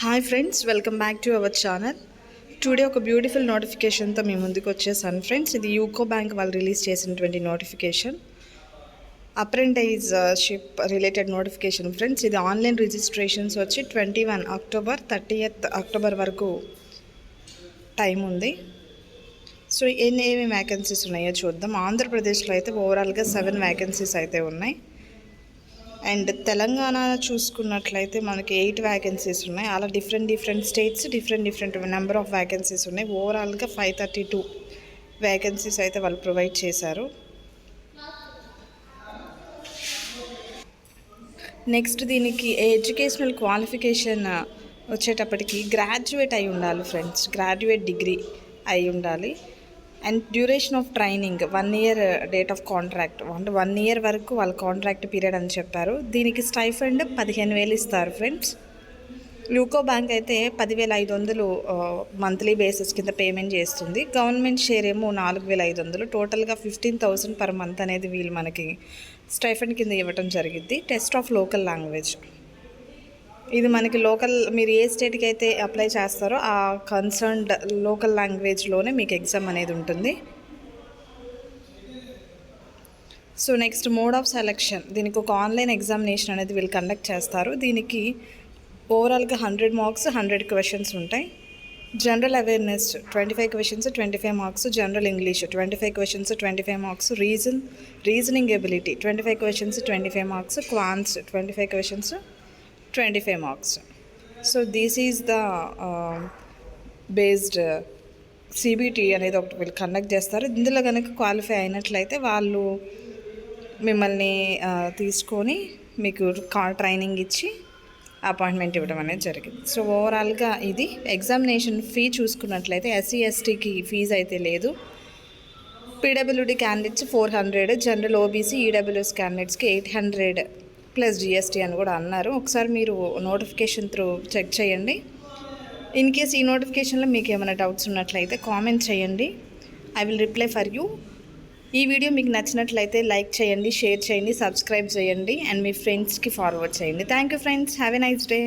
Hi friends welcome back to our channel today ఒక beautiful నోటిఫికేషన్తో మీ ముందుకు వచ్చేసాను ఫ్రెండ్స్ ఇది యూకో బ్యాంక్ వాళ్ళు రిలీజ్ చేసినటువంటి notification apprenticeship related notification friends ఇది ఆన్లైన్ రిజిస్ట్రేషన్స్ వచ్చి twenty one October thirtieth October వరకు టైం ఉంది. సో ఎన్ని ఏమేమి వ్యాకెన్సీస్ ఉన్నాయో చూద్దాం. ఆంధ్రప్రదేశ్లో అయితే ఓవరాల్గా సెవెన్ వ్యాకెన్సీస్ అయితే ఉన్నాయి. అండ్ తెలంగాణ చూసుకున్నట్లయితే మనకి ఎయిట్ వ్యాకెన్సీస్ ఉన్నాయి. అలా different different states different different number of vacancies ఉన్నాయి. ఓవరాల్గా ఫైవ్ థర్టీ టూ వ్యాకెన్సీస్ అయితే వాళ్ళు ప్రొవైడ్ చేశారు. నెక్స్ట్ దీనికి ఎడ్యుకేషనల్ క్వాలిఫికేషన్ వచ్చేటప్పటికి గ్రాడ్యుయేట్ అయి ఉండాలి ఫ్రెండ్స్ గ్రాడ్యుయేట్ డిగ్రీ అయి ఉండాలి. And duration of training one year date of contract అంటే వన్ ఇయర్ వరకు వాళ్ళ కాంట్రాక్ట్ పీరియడ్ అని చెప్పారు. దీనికి స్టైఫండ్ పదిహేను వేలు ఇస్తారు ఫ్రెండ్స్. యూకో బ్యాంక్ అయితే పదివేల ఐదు వందలు మంత్లీ బేసిస్ కింద పేమెంట్ చేస్తుంది. గవర్నమెంట్ షేర్ ఏమో నాలుగు వేల ఐదు వందలు. టోటల్గా ఫిఫ్టీన్ థౌసండ్ పర్ మంత్ అనేది వీళ్ళు మనకి స్టైఫండ్ కింద ఇవ్వటం జరిగింది టెస్ట్ ఆఫ్ లోకల్ లాంగ్వేజ్ ఇది మనకి లోకల్ మీరు ఏ స్టేట్కి అయితే అప్లై చేస్తారో ఆ కన్సర్న్డ్ లోకల్ లాంగ్వేజ్లోనే మీకు ఎగ్జామ్ అనేది ఉంటుంది. So next mode of selection దీనికి ఒక ఆన్లైన్ ఎగ్జామినేషన్ అనేది వీళ్ళు కండక్ట్ చేస్తారు. దీనికి ఓవరాల్గా హండ్రెడ్ మార్క్స్ హండ్రెడ్ క్వశ్చన్స్ ఉంటాయి. General awareness twenty five questions twenty five marks general English twenty five questions twenty five marks reason reasoning ability twenty five questions twenty five marks quants twenty five questions twenty five marks. So this is the based CBT అనేది ఒకటి వీళ్ళు conduct చేస్తారు. ఇందులో కనుక qualify అయినట్లయితే వాళ్ళు మిమ్మల్ని తీసుకొని మీకు కా ట్రైనింగ్ ఇచ్చి అపాయింట్మెంట్ ఇవ్వడం అనేది జరిగింది. సో ఓవరాల్గా ఇది ఎగ్జామినేషన్ ఫీ చూసుకున్నట్లయితే ఎస్సీ ఎస్టీకి ఫీజు అయితే లేదు. PWD candidates four hundred general OBC EWS క్యాండిడేట్స్కి ఎయిట్ హండ్రెడ్ ప్లస్ జిఎస్టీ అని కూడా అన్నారు. ఒకసారి మీరు నోటిఫికేషన్ త్రూ చెక్ చేయండి. ఇన్ కేస్ ఈ నోటిఫికేషన్లో మీకు ఏమైనా డౌట్స్ ఉన్నట్లయితే కామెంట్ చేయండి. I will reply for you. ఈ వీడియో మీకు నచ్చినట్లయితే లైక్ చేయండి షేర్ చేయండి సబ్స్క్రైబ్ చేయండి అండ్ మీ ఫ్రెండ్స్కి ఫార్వర్డ్ చేయండి. Thank you friends. Have a nice day.